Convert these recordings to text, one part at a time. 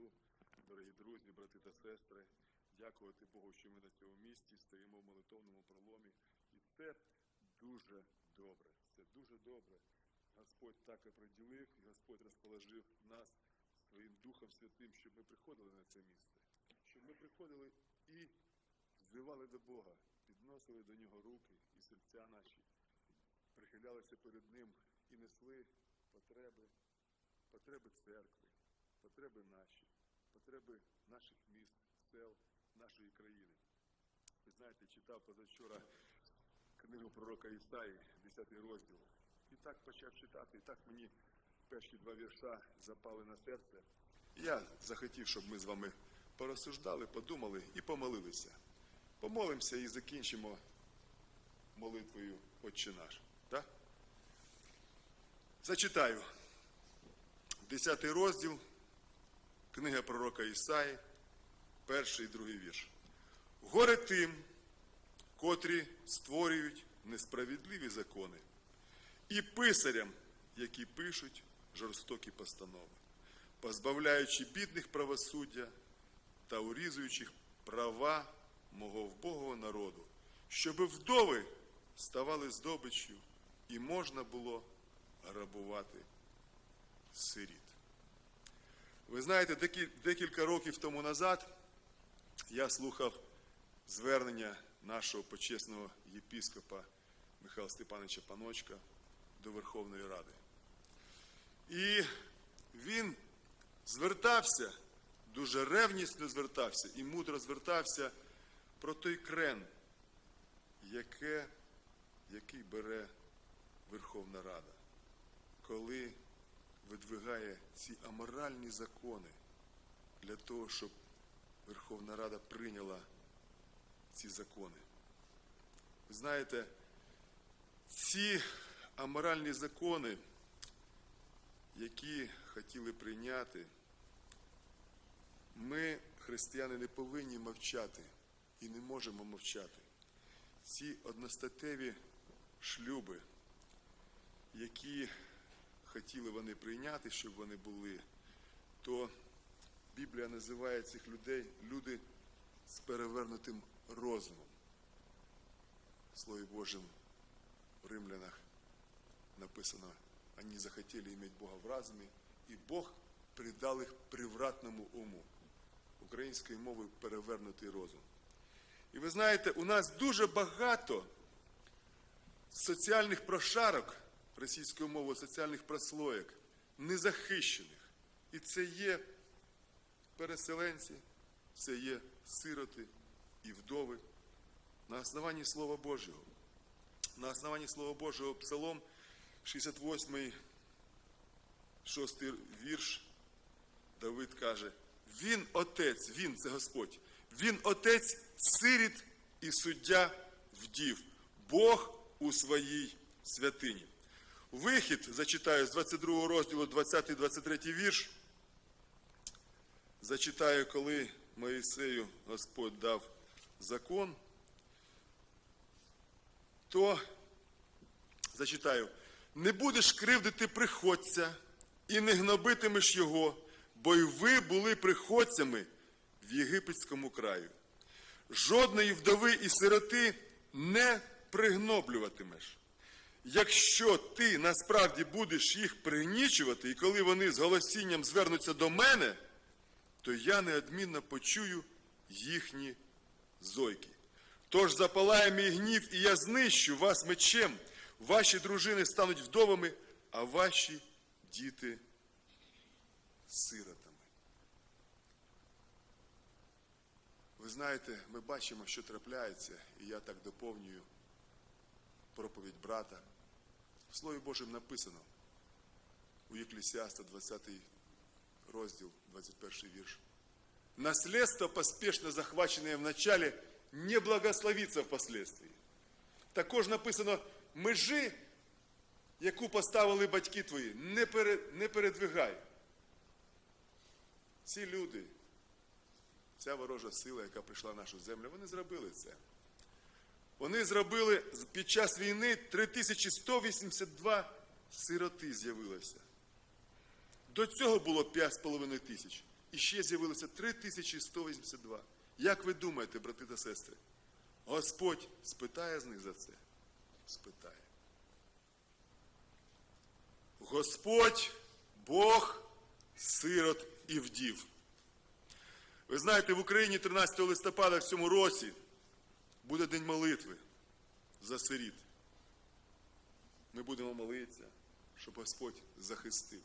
Христу, дорогі друзі, брати та сестри. Дякувати Богу, що ми на цьому місці стоїмо в молитовному проломі. І це дуже добре. Це дуже добре. Господь так і приділив, і Господь розположив нас своїм Духом Святим, щоб ми приходили на це місце, щоб ми приходили і взивали до Бога, підносили до Нього руки і серця наші, прихилялися перед Ним і несли потреби потреби церкви, потреби наші, потреби наших міст, сел, нашої країни. Ви знаєте, читав позавчора книгу пророка Ісаї, 10 розділ. І так почав читати, і так мені перші два вірша запали на серце. Я захотів, щоб ми з вами порозсуждали, подумали і помолилися. Помолимося і закінчимо молитвою Отче наш. Так? Зачитаю. 10 розділ, книга пророка Ісаї, перший і другий вірш. Горе тим, котрі створюють несправедливі закони, і писарям, які пишуть жорстокі постанови, позбавляючи бідних правосуддя та урізуючих права мого вбогого народу, щоби вдови ставали здобиччю і можна було грабувати сиріт. Ви знаєте, декілька років тому назад я слухав звернення нашого почесного єпіскопа Михайла Степановича Паночка до Верховної Ради. І він звертався, дуже ревнісно звертався і мудро звертався про той крен, яке, який бере Верховна Рада, коли видвигає ці аморальні закони для того, щоб Верховна Рада прийняла ці закони. Ви знаєте, ці аморальні закони, які хотіли прийняти, ми, християни, не повинні мовчати і не можемо мовчати. Ці одностатеві шлюби, які хотіли вони прийняти, щоб вони були, то Біблія називає цих людей люди з перевернутим розумом. Слові Божим в Римлянах написано, вони захотіли иметь Бога в разумі, і Бог придав їх привратному уму. Українською мовою перевернутий розум. І ви знаєте, у нас дуже багато соціальних прошарок, російською мовою соціальних прослоєк, незахищених. І це є переселенці, це є сироти і вдови. На основанні Слова Божого. На основанні Слова Божого Псалом 68, 6 вірш, Давид каже, Він отець, він це Господь, він отець сиріт і суддя вдів, Бог у своїй святині. Вихід, зачитаю з 22 розділу 20-23 вірш. Зачитаю, коли Моїсею Господь дав закон, то зачитаю, не будеш кривдити приходця і не гнобитимеш його, бо й ви були приходцями в єгипетському краю. Жодної вдови і сироти не пригноблюватимеш. Якщо ти насправді будеш їх пригнічувати, і коли вони з голосінням звернуться до мене, то я неодмінно почую їхні зойки. Тож запалає мій гнів, і я знищу вас мечем. Ваші дружини стануть вдовами, а ваші діти сиротами. Ви знаєте, ми бачимо, що трапляється, і я так доповнюю проповідь брата. В Слові Божому написано у Єклісіаста 20 розділ, 21 вірш. Наследство, поспешно захваченное в начале, не благословиться впоследствии. Також написано, межи, яку поставили батьки твої, не, пере, не передвигай. Ці люди, ця ворожа сила, яка прийшла в нашу землю, вони зробили це. Вони зробили під час війни 3182 сироти з'явилося. До цього було 5,5 тисяч. І ще з'явилося 3182. Як ви думаєте, брати та сестри? Господь спитає з них за це? Спитає. Господь, Бог, сирот і вдів. Ви знаєте, в Україні 13 листопада в цьому році буде День молитви за сиріт. Ми будемо молитися, щоб Господь захистив.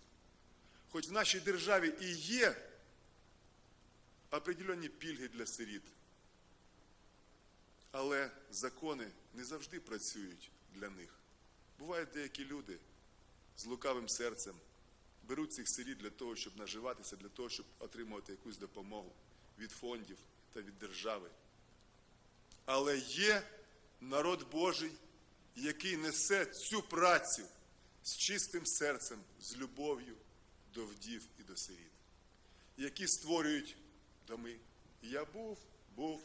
Хоч в нашій державі і є определенні пільги для сиріт, але закони не завжди працюють для них. Бувають деякі люди з лукавим серцем беруть цих сиріт для того, щоб наживатися, для того, щоб отримувати якусь допомогу від фондів та від держави. Але є народ Божий, який несе цю працю з чистим серцем, з любов'ю до вдів і до сиріт, які створюють доми. Я був, був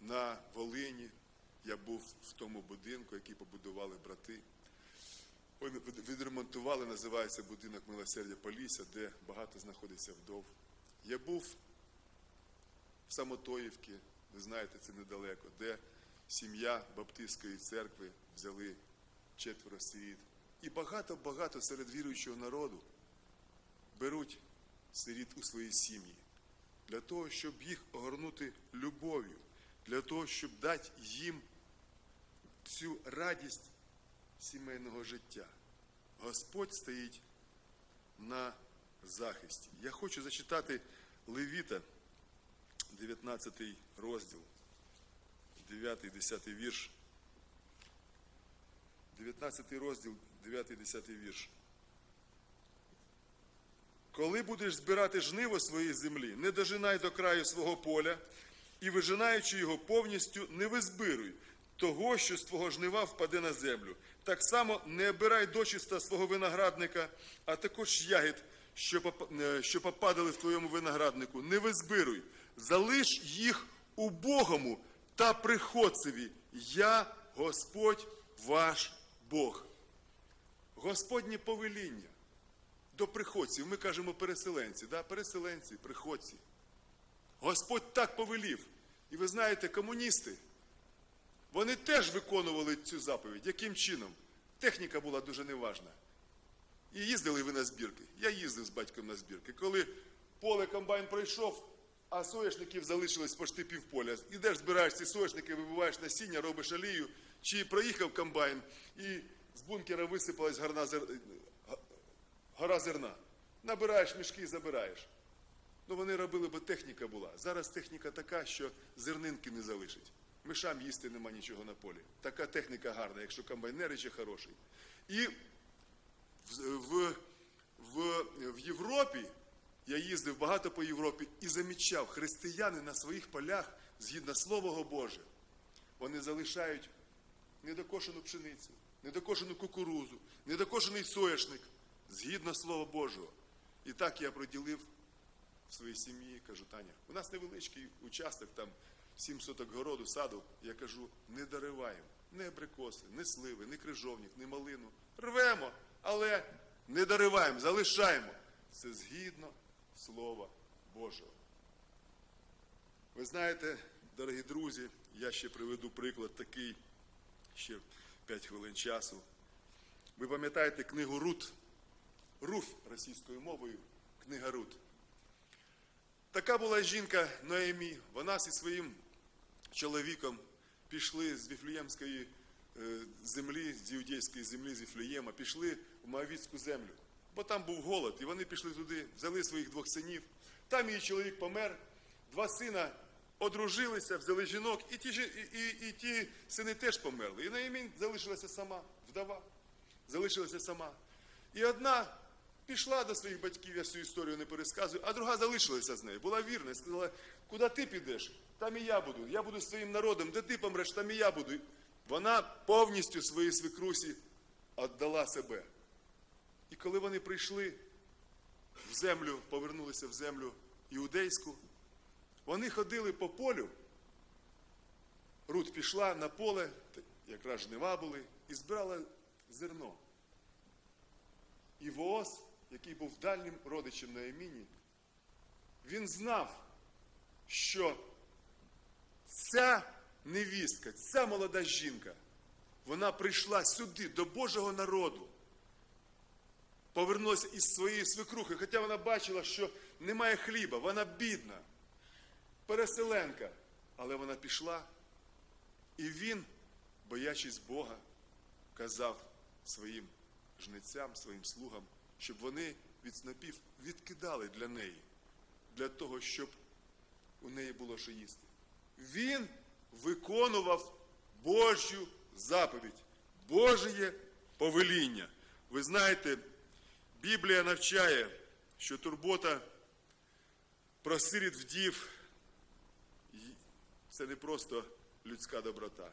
на Волині, я був в тому будинку, який побудували брати. Вони відремонтували, називається будинок милосердя Полісся, де багато знаходиться вдов. Я був в Самотоївці, ви знаєте, це недалеко, де сім'я Баптистської церкви взяли четверо сиріт. І багато-багато серед віруючого народу беруть сиріт у свої сім'ї для того, щоб їх огорнути любов'ю, для того, щоб дати їм цю радість сімейного життя. Господь стоїть на захисті. Я хочу зачитати Левіта, 19 розділ, 9-10 вірш. 19 розділ, 9-10 вірш. Коли будеш збирати жниво своєї землі, не дожинай до краю свого поля, і вижинаючи його повністю, не визбируй того, що з твого жнива впаде на землю. Так само не обирай дочиста свого виноградника, а також ягід, що е, попадали в твоєму винограднику. Не визбируй, залиш їх убогому та приходцеві. Я Господь ваш Бог. Господнє повеління до приходців. Ми кажемо переселенці, да? переселенці, приходці. Господь так повелів. І ви знаєте, комуністи, вони теж виконували цю заповідь. Яким чином? Техніка була дуже неважна. І їздили ви на збірки. Я їздив з батьком на збірки. Коли поле комбайн пройшов, а соняшників залишилось почти півполя. Ідеш, збираєш ці соняшники, вибиваєш насіння, робиш олію, чи проїхав комбайн, і з бункера висипалась гарна зер... гора зерна. Набираєш мішки і забираєш. Ну вони робили, бо техніка була. Зараз техніка така, що зернинки не залишить. Мишам їсти нема нічого на полі. Така техніка гарна, якщо комбайнер ще хороший. І в, в, в, в Європі, я їздив багато по Європі і замічав, християни на своїх полях, згідно Слова Боже, вони залишають недокошену пшеницю, недокошену кукурузу, недокошений соняшник, згідно Слова Божого. І так я приділив в своїй сім'ї, кажу, Таня, у нас невеличкий участок, там 7 соток городу, саду. Я кажу, не дориваємо ні абрикоси, ні сливи, ні крижовник, ні малину. Рвемо, але не дориваємо, залишаємо. Це згідно Слова Божого. Ви знаєте, дорогі друзі, я ще приведу приклад такий, ще 5 хвилин часу. Ви пам'ятаєте книгу Рут? Руф російською мовою, книга Рут. Така була жінка Ноемі. Вона зі своїм чоловіком пішли з Віфлеємської е, землі, з іудейської землі, з Віфлеєма, пішли в Моавітську землю. Бо там був голод, і вони пішли туди, взяли своїх двох синів. Там її чоловік помер, два сина одружилися, взяли жінок, і ті, і, і, і ті сини теж померли. І Наємін залишилася сама, вдова, залишилася сама. І одна Пішла до своїх батьків, я всю історію не пересказую, а друга залишилася з нею, була вірна сказала, куди ти підеш, там і я буду. Я буду своїм народом, де ти помреш, там і я буду. Вона повністю своїй свекрусі віддала себе. І коли вони прийшли в землю, повернулися в землю іудейську, вони ходили по полю. Рут пішла на поле, якраз жнива були, і збирала зерно. І Вооз, який був дальнім родичем Наеміні, він знав, що ця невістка, ця молода жінка, вона прийшла сюди, до Божого народу, повернулася із своєї свекрухи, хоча вона бачила, що немає хліба, вона бідна, переселенка, але вона пішла, і він, боячись Бога, казав своїм жницям, своїм слугам, щоб вони від снопів відкидали для неї, для того, щоб у неї було що їсти. Він виконував Божу заповідь, Божє повеління. Ви знаєте, Біблія навчає, що турбота про сиріт вдів це не просто людська доброта.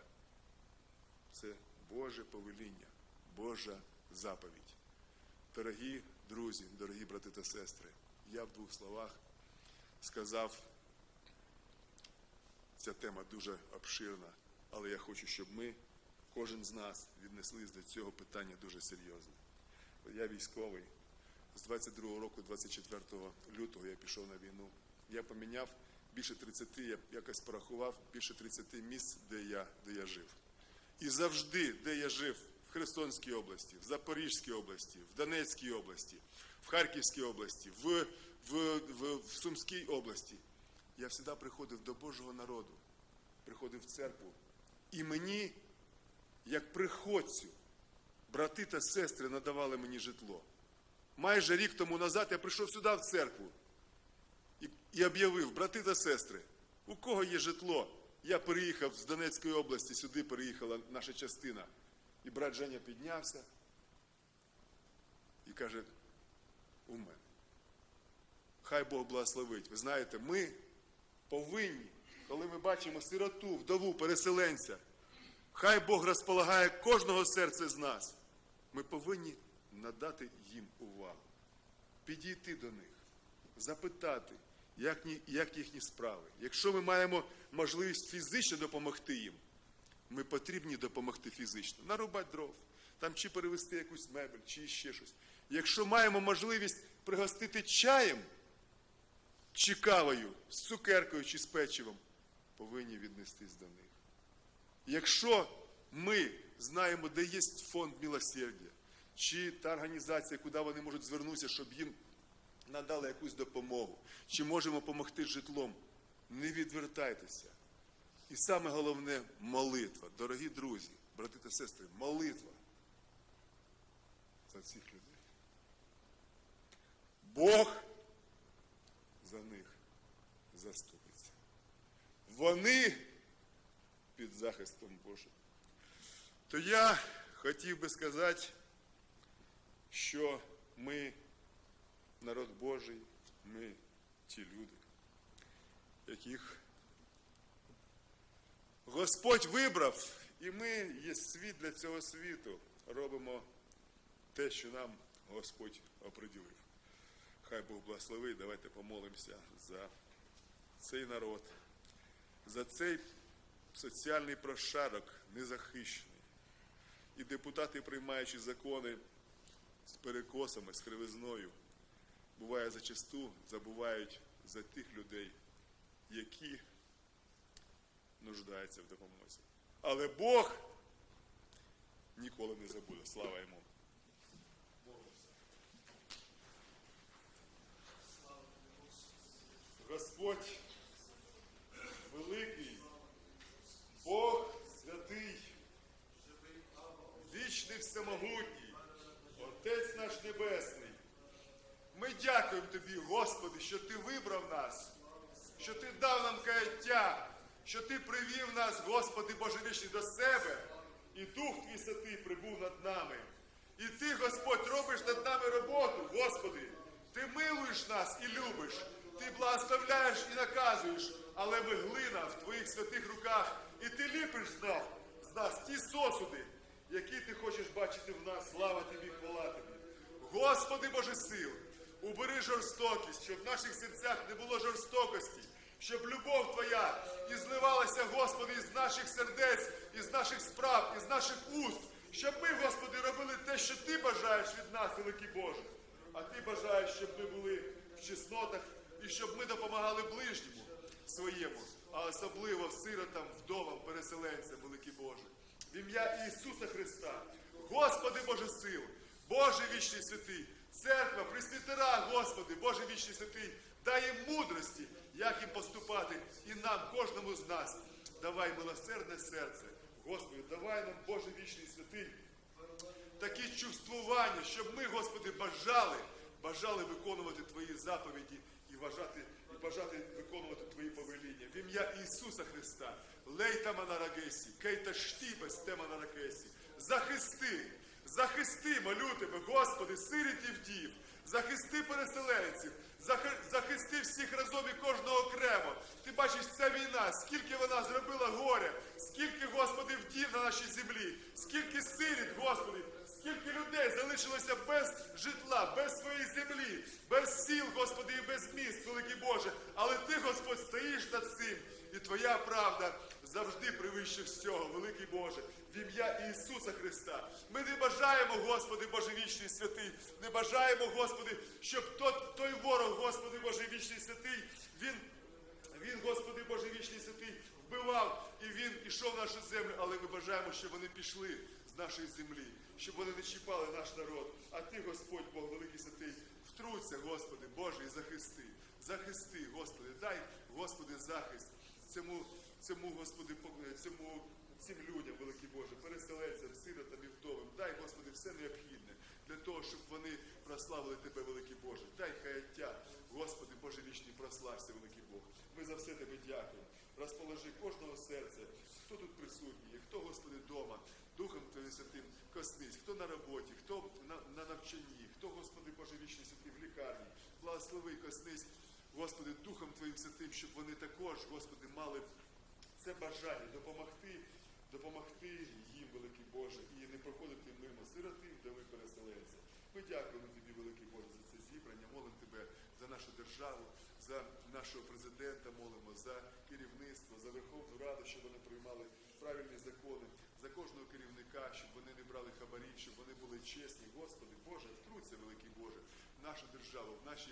Це Боже повеління, Божа заповідь. Дорогі друзі, дорогі брати та сестри, я в двох словах сказав, ця тема дуже обширна, але я хочу, щоб ми, кожен з нас, віднеслись до цього питання дуже серйозно. Я військовий. З 22 року, 24 лютого я пішов на війну. Я поміняв більше 30, я якось порахував, більше 30 місць, де я, де я жив. І завжди, де я жив, в Херсонській області, в Запорізькій області, в Донецькій області, в Харківській області, в, в, в, в Сумській області, я завжди приходив до Божого народу, приходив в церкву. І мені, як приходцю, брати та сестри надавали мені житло. Майже рік тому назад я прийшов сюди в церкву і, і об'явив, брати та сестри, у кого є житло? Я переїхав з Донецької області, сюди переїхала наша частина. І брат Женя піднявся і каже, у мене. Хай Бог благословить. Ви знаєте, ми повинні, коли ми бачимо сироту, вдову, переселенця, хай Бог розполагає кожного серця з нас. Ми повинні надати їм увагу, підійти до них, запитати, як, як їхні справи. Якщо ми маємо можливість фізично допомогти їм, ми потрібні допомогти фізично, нарубати дров, там чи перевести якусь мебель, чи ще щось. Якщо маємо можливість пригостити чаєм чи кавою, з цукеркою чи з печивом, повинні віднестись до них. Якщо ми знаємо, де є фонд милосердя, чи та організація, куди вони можуть звернутися, щоб їм надали якусь допомогу, чи можемо допомогти житлом, не відвертайтеся. І саме головне молитва. Дорогі друзі, брати та сестри, молитва за цих людей. Бог за них заступиться. Вони під захистом Божим. То я хотів би сказати, що ми, народ Божий, ми ті люди, яких Господь вибрав, і ми є світ для цього світу. Робимо те, що нам Господь оприділив. Хай Бог благословить. Давайте помолимося за цей народ, за цей соціальний прошарок незахищений. І депутати, приймаючи закони з перекосами, з кривизною, буває зачасту забувають за тих людей, які нуждаються в допомозі. Але Бог ніколи не забуде. Слава йому. Господь великий, Бог святий, вічний всемогутній, Отець наш Небесний. Ми дякуємо Тобі, Господи, що Ти вибрав нас, що Ти дав нам каяття, що Ти привів нас, Господи Боже до себе, і Дух Твій Святий прибув над нами. І ти, Господь, робиш над нами роботу, Господи. Ти милуєш нас і любиш. Ти благословляєш і наказуєш, але ми глина в твоїх святих руках, і ти ліпиш з нас, з нас ті сосуди, які ти хочеш бачити в нас. Слава тобі, хвала тобі. Господи Боже сил, убери жорстокість, щоб в наших серцях не було жорстокості, щоб любов Твоя і зливалася, Господи, із наших сердець, із наших справ, із наших уст, щоб ми, Господи, робили те, що Ти бажаєш від нас, великий Боже. А Ти бажаєш, щоб ми були в чеснотах і щоб ми допомагали ближньому своєму, а особливо сиротам, вдовам, переселенцям, великий Боже. В ім'я Ісуса Христа, Господи Боже сил, Боже вічний святий, церква, пресвітера, Господи, Боже вічний святий, дай їм мудрості, як їм поступати, і нам, кожному з нас, давай милосердне серце. Господи, давай нам, Боже вічний святий, такі чувствування, щоб ми, Господи, бажали, бажали виконувати Твої заповіді і бажати, і бажати виконувати Твої повеління. В ім'я Ісуса Христа, лейта манарагесі, кейта штібес те манарагесі. Захисти, захисти, молю тебе, Господи, сиріт і вдів, захисти переселенців, захи- захисти всіх разом і кожного окремо. Ти бачиш, ця війна, скільки вона зробила горя, скільки, Господи, вдів на нашій землі, скільки сиріт, Господи, скільки людей залишилося без житла, без своєї землі, без сіл, Господи, і без міст, великий Боже. Але ти, Господь, стоїш над цим, і Твоя правда завжди превище всього, великий Боже. В ім'я Ісуса Христа. Ми не бажаємо, Господи, Боже вічний святий, не бажаємо, Господи, щоб тот, той ворог, Господи, Боже вічний святий, він він, Господи Боже вічний святий, вбивав і він ішов в нашу землю, але ми бажаємо, щоб вони пішли з нашої землі, щоб вони не чіпали наш народ. А ти, Господь, Бог великий святий, втруться, Господи, Боже, захисти. Захисти, Господи, дай, Господи, захист цьому, цьому, Господи, по- цьому, цим людям, великий Боже, переселенцям, сиротам і вдовим. Дай, Господи, все необхідне для того, щоб вони прославили Тебе, великий Боже. Дай каяття, Господи, Боже вічний, прослався, великий Бог. Ми за все Тебе дякуємо. Розположи кожного серця, хто тут присутній, хто, Господи, вдома, Духом Твоїм Святим коснись, хто на роботі, хто на, на навчанні, хто, Господи, Боже вічний святий в лікарні. Благослови, коснись, Господи, Духом Твоїм Святим, щоб вони також, Господи, мали це бажання допомогти, допомогти їм, великий Боже, і не проходити мимо сироти, вдови переселенця. Ми дякуємо Тобі, великий Боже, за це зібрання. Молимо Тебе за нашу державу, за нашого президента, молимо за керівництво, за Верховну Раду, щоб вони приймали правильні закони, за кожного керівника, щоб вони не брали хабарів, щоб вони були чесні. Господи, Боже, втруться, великий Боже, в нашу державу, в наші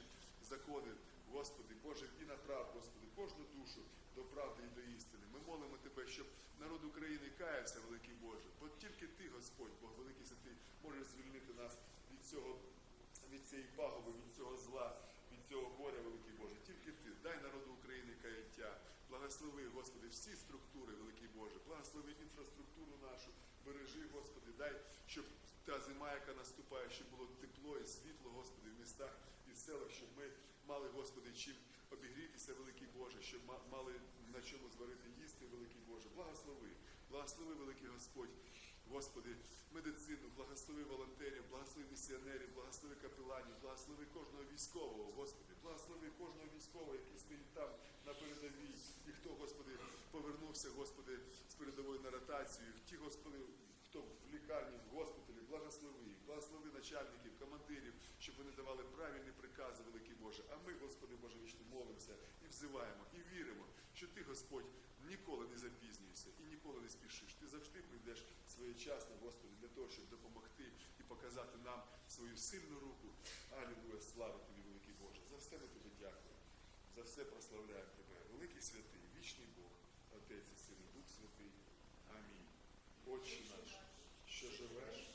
закони, Господи, Боже, і направ, Господи, кожну душу до правди і до істини. Ми молимо Тебе, щоб народ України каявся, великий Боже. Бо тільки Ти, Господь, Бог великий святий, можеш звільнити нас від цього, від цієї пагоби, від цього зла, від цього горя, великий Боже. Тільки Ти, дай народу України каяття. Благослови, Господи, всі структури, великий Боже, благослови інфраструктуру нашу, бережи, Господи, дай, щоб та зима, яка наступає, щоб було тепло і світло, Господи, в містах і селах, щоб ми мали, Господи, чим обігрітися, великий Боже, щоб ма- мали на чому зварити їсти, великий Боже. Благослови, благослови, великий Господь. Господи, медицину, благослови волонтерів, благослови місіонерів, благослови капеланів, благослови кожного військового, Господи, благослови кожного військового, який стоїть там на передовій, і хто, Господи, повернувся, Господи, з передової на ротацію, ті, Господи, хто в лікарні, в госпіталі, благослови благослови начальників, командирів, щоб вони давали правильні прикази, великий Боже. А ми, Господи Боже вічно, молимося і взиваємо, і віримо, що Ти, Господь, ніколи не запізнюєшся і ніколи не спішиш. Ти завжди прийдеш своєчасно, Господи, для того, щоб допомогти і показати нам свою сильну руку. Алілуя, слава Тобі, великий Боже. За все ми Тобі дякуємо. За все прославляємо Тебе. Великий святий, вічний Бог, Отець і Син, Дух Святий. Амінь. Отче наш, що живеш,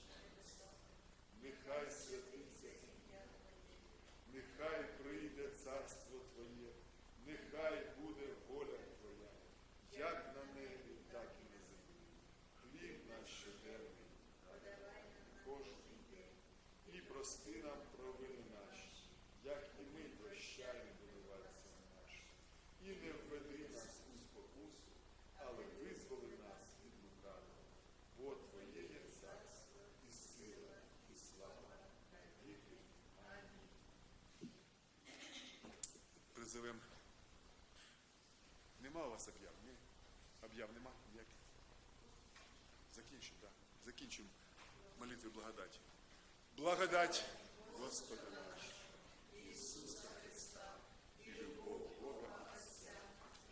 прости нам провини наші, як і ми прощаємо винуватцям нашим. І не введи нас у спокусу, але визволи нас від лукавого. Бо Твоє є царство і сила, і слава, і віки. Амінь. Призовем. Нема у вас об'яв? Ні? Об'яв нема? Ніяких? Закінчимо, так. Да. Закінчимо молитви благодаті. Благодать Господа нашего, Ісуса Христа, і Бога Отця,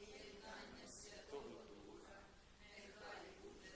і єднання Святого Духа, нехай буде